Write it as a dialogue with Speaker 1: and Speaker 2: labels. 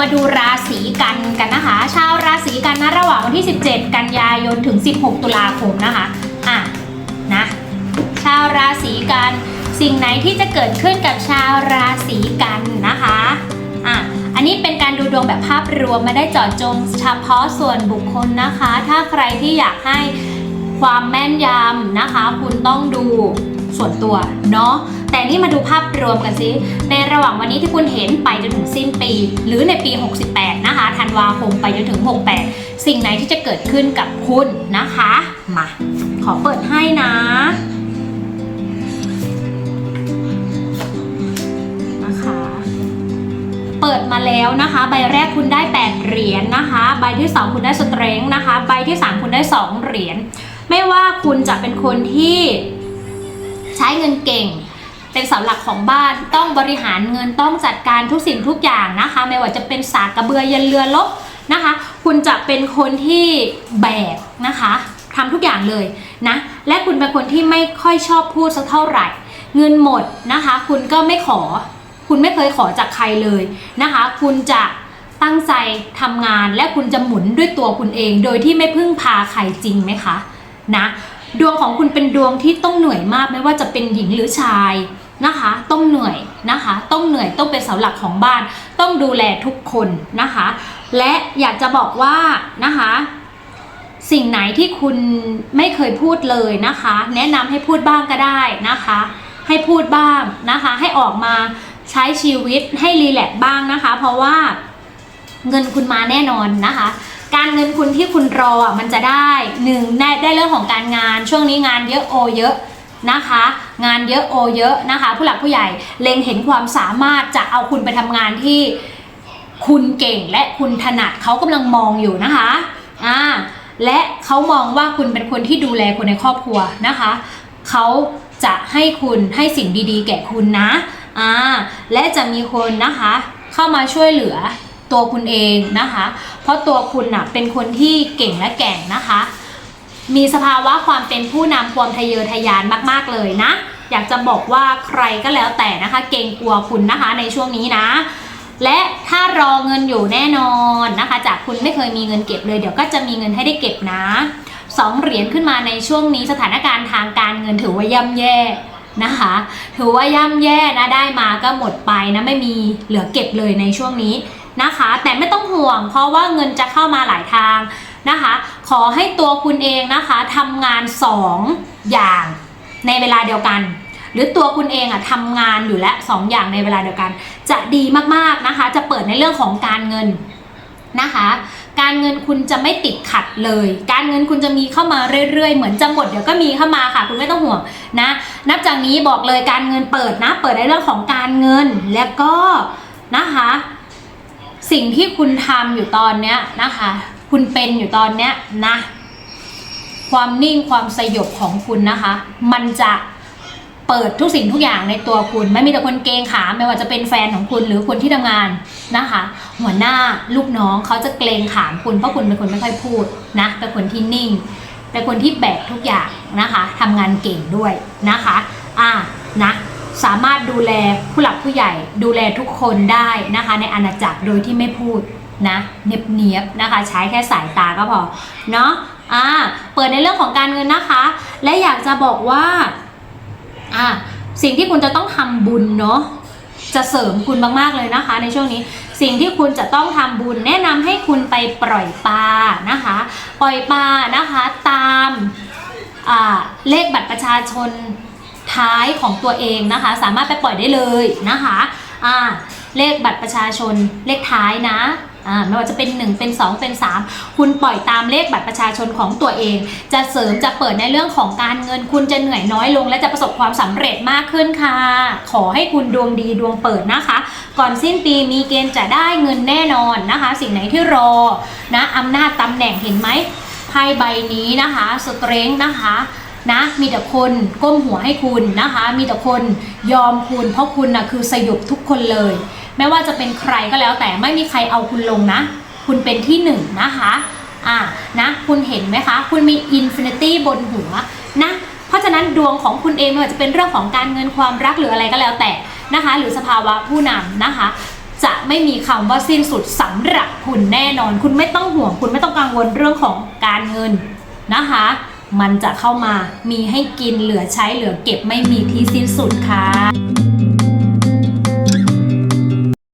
Speaker 1: มาดูราศีกันกันนะคะ ชาวราศีกันนะระหว่างวันที่ 17 กันยายนถึง 16 ตุลาคมนะคะอะนะชาวราศีกันสิ่งไหนที่จะเกิดขึ้นกับชาวราศีกันนะคะอะอันนี้เป็นการดูดวงแบบภาพรวมไม่ได้เจาะจงเฉพาะส่วนบุคคลนะคะ ถ้าใครที่อยากให้ความแม่นยำนะคะ คุณต้องดู ส่วนตัวเนาะแต่นี่มาดูภาพรวมกันสิในระหว่างวันนี้ที่คุณเห็นไปจนถึงสิ้นปี หรือในปี 68 นะคะธันวาคมไปจนถึง 68 สิ่งไหนที่จะเกิดขึ้นกับคุณนะคะ มาขอเปิดให้นะนะคะเปิดมาแล้วนะคะ ใบแรกคุณได้ 8 เหรียญนะคะ ใบที่ 2 คุณได้สเตรงนะคะ ใบที่ 3 คุณได้ 2 เหรียญ ไม่ว่าคุณจะเป็นคนที่ ช้เงินเก่ง เป็นเสาหลักของบ้านต้องบริหารเงินต้องจัดการทุกสิ่งทุกอย่างนะคะ ไม่ว่าจะเป็นสากกระเบือยันเรือลบนะคะ คุณจะเป็นคนที่แบกนะคะทำทุกอย่างเลยนะและคุณเป็นคนที่ไม่ค่อยชอบพูดสักเท่าไหร่ เงินหมดนะคะ คุณก็ไม่ขอ คุณไม่เคยขอจากใครเลยนะคะ คุณจะตั้งใจทำงานและคุณจะหมุนด้วยตัวคุณเอง โดยที่ไม่พึ่งพาใครจริงไหมคะนะ ดวงของคุณเป็นดวงที่ต้องเหนื่อยมากไม่ว่าจะเป็นหญิงหรือชายนะคะ ต้องเหนื่อยนะคะ ต้องเหนื่อยต้องเป็นเสาหลักของบ้าน ต้องดูแลทุกคนนะคะ และอยากจะบอกว่านะคะ สิ่งไหนที่คุณไม่เคยพูดเลยนะคะ แนะนำให้พูดบ้างก็ได้นะคะ ให้พูดบ้างนะคะ ให้ออกมาใช้ชีวิตให้รีแลกซ์บ้างนะคะ เพราะว่าเงินคุณมาแน่นอนนะคะ การเงินคุณที่คุณรออะมันจะได้หนึ่งได้ได้เรื่องของการงาน ช่วงนี้งานเยอะโอเยอะนะคะ งานเยอะโอเยอะนะคะ ผู้หลักผู้ใหญ่เล็งเห็นความสามารถจะเอาคุณไปทำงานที่คุณเก่งและคุณถนัดเขากำลังมองอยู่นะคะอ่าและเขามองว่าคุณเป็นคนที่ดูแลคนในครอบครัวนะคะเขาจะให้คุณให้สิ่งดีๆ แก่คุณนะอ่าและจะมีคนนะคะเข้ามาช่วยเหลือ ตัวคุณเองนะคะ เพราะตัวคุณน่ะเป็นคนที่เก่งและแก่งนะคะ มีสภาวะความเป็นผู้นำความทะเยอทะยานมาก ๆ เลยนะ อยากจะบอกว่าใครก็แล้วแต่นะคะ เกรงกลัวคุณนะคะในช่วงนี้นะ และถ้ารอเงินอยู่แน่นอนนะคะ จากคุณไม่เคยมีเงินเก็บเลย เดี๋ยวก็จะมีเงินให้ได้เก็บนะสองเหรียญขึ้นมาในช่วงนี้สถานการณ์ทางการเงินถือว่าย่ำแย่ นะคะถือว่าย่ำแย่นะได้มาก็หมดไปนะไม่มีเหลือเก็บเลยในช่วงนี้นะคะ แต่ไม่ต้องห่วง เพราะว่าเงินจะเข้ามาหลายทางนะคะ ขอให้ตัวคุณเองนะคะทำงานสองอย่างในเวลาเดียวกัน หรือตัวคุณเองอะทำงานอยู่และสองอย่างในเวลาเดียวกัน จะดีมากๆนะคะ จะเปิดในเรื่องของการเงินนะคะ การเงินคุณจะไม่ติดขัดเลย การเงินคุณจะมีเข้ามาเรื่อยๆ เหมือนจะหมดเดี๋ยวก็มีเข้ามาค่ะ คุณไม่ต้องห่วงนะ นับจากนี้บอกเลยการเงินเปิดนะ เปิดในเรื่องของการเงินแล้วก็นะคะ สิ่งที่คุณทำอยู่ตอนเนี้ยนะคะ คุณเป็นอยู่ตอนเนี้ยนะ ความนิ่งความสยบของคุณนะคะ มันจะเปิดทุกสิ่งทุกอย่างในตัวคุณ ไม่มีแต่คนเกงขาไม่ว่าจะเป็นแฟนของคุณหรือคนที่ทำงาน นะคะ หัวหน้าลูกน้องเขาจะเกรงขามคุณเพราะคุณเป็นคนไม่ค่อยพูดนะเป็นคนที่นิ่งเป็นคนที่แบกทุกอย่างนะคะทำงานเก่งด้วยนะคะอ่านะสามารถดูแลผู้หลักผู้ใหญ่ดูแลทุกคนได้นะคะ ในอาณาจักรโดยที่ไม่พูดนะเนียบๆนะคะ ใช้แค่สายตาก็พอเนาะอ่าเปิดในเรื่องของการเงินนะคะ และอยากจะบอกว่าอ่าสิ่งที่คุณจะต้องทำบุญเนาะจะเสริมคุณมากๆเลยนะคะ ในช่วงนี้ สิ่งที่คุณจะต้องทำบุญ แนะนำให้คุณไปปล่อยปลานะคะ ปล่อยปลานะคะตามเลขบัตรประชาชนท้ายของตัวเองนะคะ สามารถไปปล่อยได้เลยนะคะเลขบัตรประชาชนเลขท้ายนะ อ่าไม่ว่าจะเป็น 1 เป็น 2 เป็น 3 คุณปล่อยตามเลขบัตรประชาชนของตัวเอง จะเสริมจะเปิดในเรื่องของการเงิน คุณจะเหนื่อยน้อยลง และจะประสบความสำเร็จมากขึ้นค่ะ ขอให้คุณดวงดีดวงเปิดนะคะ ก่อนสิ้นปีมีเกณฑ์จะได้เงินแน่นอนนะคะ สิ่งไหนที่รอนะอำนาจตำแหน่งเห็นไหมไพ่ใบนี้นะคะสเตรงนะคะนะมีแต่คนก้มหัวให้คุณนะคะ มีแต่คนยอมคุณเพราะคุณนะคือสยบทุกคนเลย ไม่ว่าจะเป็นใครก็แล้วแต่ไม่มีใครเอาคุณลงนะ คุณเป็นที่หนึ่งนะคะอ่านะคุณเห็นไหมคะ คุณมีอินฟินิตี้บนหัวนะเพราะฉะนั้นดวงของคุณเองไม่ว่าจะเป็นเรื่องของการเงินความรักหรืออะไรก็แล้วแต่นะคะ หรือสภาวะผู้นำนะคะจะไม่ม่มีคำว่าสิ้นสุดสำหรับคุณแน่นอน คุณไม่ต้องห่วง คุณไม่ต้องกังวลเรื่องของการเงินนะคะ มันจะเข้ามามีให้กินเหลือใช้เหลือเก็บไม่มีที่สิ้นสุดค่ะ